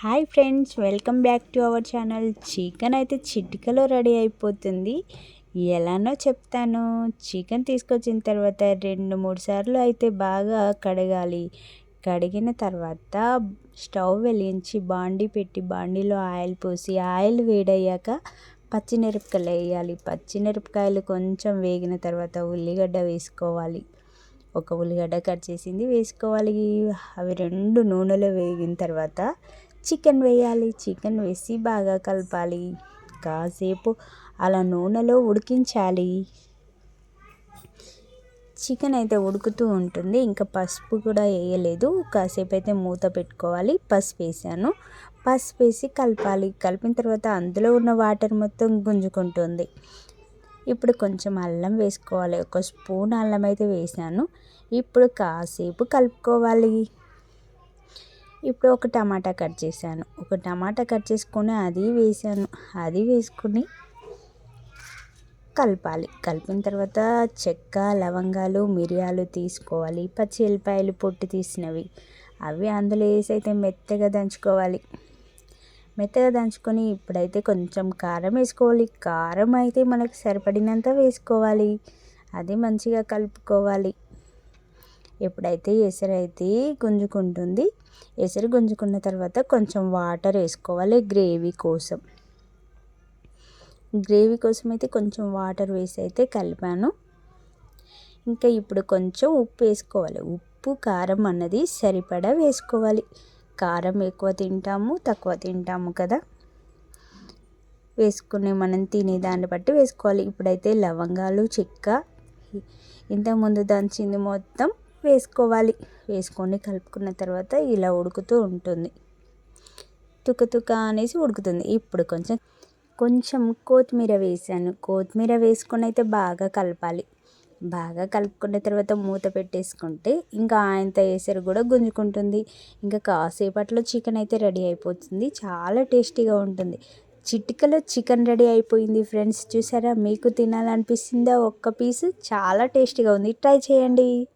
Hi friends welcome back to our channel. Chicken అయితే చిటికలో ready అయిపోతుంది. ఎలానో చెప్తాను. చికెన్ తీసుకొచ్చిన తర్వాత రెండు మూడు సార్లు అయితే బాగా కడగాలి. కడిగిన తర్వాత స్టవ్ వెలిగించి బాండీ పెట్టి బాండీలో ఆయిల్ పోసి ఆయిల్ వేడయ్యాక పచ్చిమిరపకాయలు వేయాలి. పచ్చిమిరపకాయలు కొంచెం వేగిన తర్వాత ఉల్లిగడ్డ వేసుకోవాలి. ఒక ఉల్లిగడ్డ కట్ చేసింది వేసుకోవాలి. అవి రెండు నూనెలో వేగిన తర్వాత చికెన్ వేయాలి చికెన్ వేసి బాగా కలపాలి. కాసేపు అలా నూనెలో ఉడికించాలి. చికెన్ అయితే ఉడుకుతూ ఉంటుంది ఇంకా పసుపు కూడా వేయలేదు. కాసేపు అయితే మూత పెట్టుకోవాలి పసుపు వేసాను. పసుపు వేసి కలపాలి. కలిపిన తర్వాత అందులో ఉన్న వాటర్ మొత్తం గుంజుకుంటుంది. ఇప్పుడు కొంచెం అల్లం వేసుకోవాలి. ఒక స్పూన్ అల్లం అయితే వేసాను. ఇప్పుడు కాసేపు కలుపుకోవాలి. ఇప్పుడు ఒక టమాటా కట్ చేశాను. ఒక టమాటా కట్ చేసుకొని అది వేసాను. అది వేసుకుని కలపాలి. కలిపిన తర్వాత చెక్క లవంగాలు మిరియాలు తీసుకోవాలి. పచ్చి ఎల్లిపాయలు పొట్టు తీసినవి. అవి అందులో వేసి అయితే మెత్తగా దంచుకోవాలి. మెత్తగా దంచుకొని ఇప్పుడైతే కొంచెం కారం వేసుకోవాలి. కారం అయితే మనకు సరిపడినంత వేసుకోవాలి. అది మంచిగా కలుపుకోవాలి. ఎప్పుడైతే ఎసరైతే గుంజుకుంటుంది ఎసరు గుంజుకున్న తర్వాత కొంచెం వాటర్ వేసుకోవాలి గ్రేవీ కోసం. గ్రేవీ కోసం అయితే కొంచెం వాటర్ వేసి అయితే కలిపాను. ఇంకా ఇప్పుడు కొంచెం ఉప్పు వేసుకోవాలి. ఉప్పు కారం అన్నది సరిపడా వేసుకోవాలి. కారం ఎక్కువ తింటాము తక్కువ తింటాము కదా. వేసుకునే మనం తినే దాన్ని బట్టి వేసుకోవాలి. ఇప్పుడైతే లవంగాలు చెక్క ఇంతకుముందు దంచింది మొత్తం వేసుకోవాలి. వేసుకొని కలుపుకున్న తర్వాత ఇలా ఉడుకుతూ ఉంటుంది. తుక తుక అనేసి ఉడుకుతుంది. ఇప్పుడు కొంచెం కొంచెం కొత్తిమీర వేసాను. కొత్తిమీర వేసుకొని అయితే బాగా కలపాలి. బాగా కలుపుకున్న తర్వాత మూత పెట్టేసుకుంటే ఇంకా ఆయంత వేసారు కూడా గుంజుకుంటుంది. ఇంకా కాసేపట్లో చికెన్ అయితే రెడీ అయిపోతుంది. చాలా టేస్టీగా ఉంటుంది. చిటికలో చికెన్ రెడీ అయిపోయింది ఫ్రెండ్స్. చూసారా? మీకు తినాలనిపిస్తుందా? ఒక్క పీస్. చాలా టేస్టీగా ఉంది. ట్రై చేయండి.